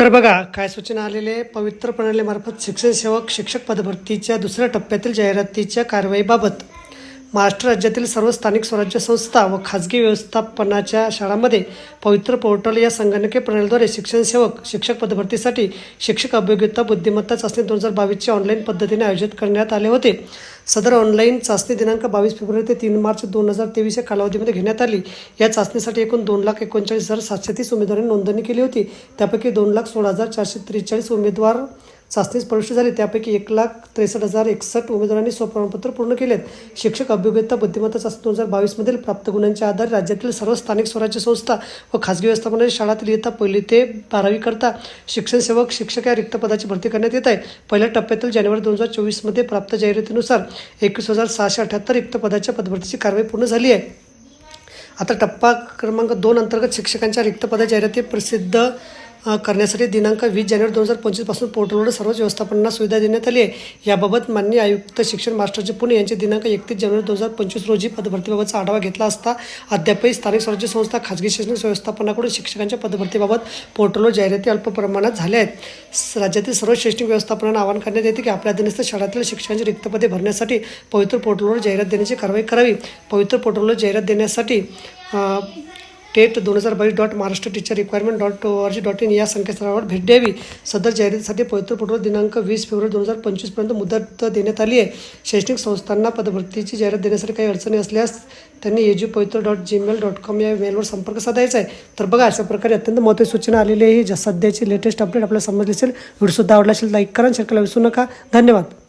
तर बघा काय सूचना आलेले? पवित्र प्रणालीमार्फत शिक्षण सेवक शिक्षक पदभरतीच्या दुसऱ्या टप्प्यातील जाहिरातीच्या कारवाईबाबत. महाराष्ट्र राज्यातील सर्व स्थानिक स्वराज्य संस्था व खाजगी व्यवस्थापनाच्या शाळांमध्ये पवित्र पोर्टल या संगणकीय प्रणालीद्वारे शिक्षण सेवक शिक्षक पदभरतीसाठी शिक्षक अभियोग्यता बुद्धिमत्ता चाचणी दोन हजार बावीसच्या ऑनलाईन पद्धतीने आयोजित करण्यात आले होते. सदर ऑनलाईन चाचणी दिनांक बावीस फेब्रुवारी ते तीन मार्च दोन हजार तेवीस या कालावधीमध्ये घेण्यात आली. या चाचणीसाठी एकूण दोन लाख एकोणचाळीस हजार सातशे तीस उमेदवारांनी नोंदणी केली होती. त्यापैकी दोन लाख सोळा हजार चारशे त्रेचाळीस उमेदवार चाचणीस प्रविष्ट झाले. त्यापैकी एक लाख त्रेसष्ट हजार एकसष्ट उमेदवारांनी स्वप्रमाणपत्र पूर्ण केलेत. शिक्षक अभियोग्यता बुद्धिमत्ता चाचणी दोन हजार बावीसमधील प्राप्त गुणांच्या आधारे राज्यातील सर्व स्थानिक स्वराज्य संस्था व खाजगी व्यवस्थापनाच्या शाळातील इयत्ता पहिली ते बारावीकरता शिक्षण सेवक शिक्षक या रिक्त पदाची भरती करण्यात येत आहे. पहिल्या टप्प्यातील जानेवारी दोन हजार चोवीसमध्ये प्राप्त जाहिरातीनुसार एकवीस हजार सहाशे अठ्याहत्तर रिक्त पदाच्या पदभरतीची कारवाई पूर्ण झाली आहे. आता टप्पा क्रमांक दोन अंतर्गत शिक्षकांच्या रिक्त पदा जाहिराती प्रसिद्ध करण्यासाठी दिनांक वीस जानेवारी दोन हजार पंचवीसपासून पोर्टलवर सर्वच व्यवस्थापनांना सुविधा देण्यात आली आहे. याबाबत माननीय आयुक्त शिक्षण मास्टरचे पुणे यांचे दिनांक एकतीस जानेवारी दोन हजार पंचवीस रोजी पदभरतीबाबतचा आढावा घेतला असता अद्यापही स्थानिक स्वराज्य संस्था खाजगी शैक्षणिक व्यवस्थापनाकडून शिक्षकांच्या पदभरतीबाबत पोर्टलवर जाहिराती अल्प प्रमाणात झाल्या आहेत. राज्यातील सर्व शैक्षणिक व्यवस्थापनांना आवाहन करण्यात येते की आपल्या अधीनस्थ शाळातील शिक्षकांची रिक्त पदे भरण्यासाठी पवित्र पोर्टलवर जाहिरात देण्याची कारवाई करावी. पवित्र पोर्टलवर जाहिरात देण्यासाठी टेट दोन हजार बावीस dot Maharashtra teacher requirement dot O R G dot in या संकेतस्थळावर भेट द्यावी. सदर जाहिरातीसाठी पवित्र पोर्टल दिनांक वीस फेब्रुवारी दोन हजार पंचवीसपर्यंत मुदत देण्यात आली आहे. शैक्षणिक संस्थांना पदभरतीची जाहिरात देण्यासाठी काही अडचणी असल्यास त्यांनी एजी पवित्र डॉट जीमेल डॉट कॉम या मेलवर संपर्क साधायचा आहे. तर बघा अशा प्रकारे अत्यंत महत्त्वाची सूचना आलेली आहे. ही सध्याची लेटेस्ट अपडेट आपल्याला समजली असेल. व्हिडिओसुद्धा आवडला असेल लाईक करा शेअर करायला विसरू नका. धन्यवाद.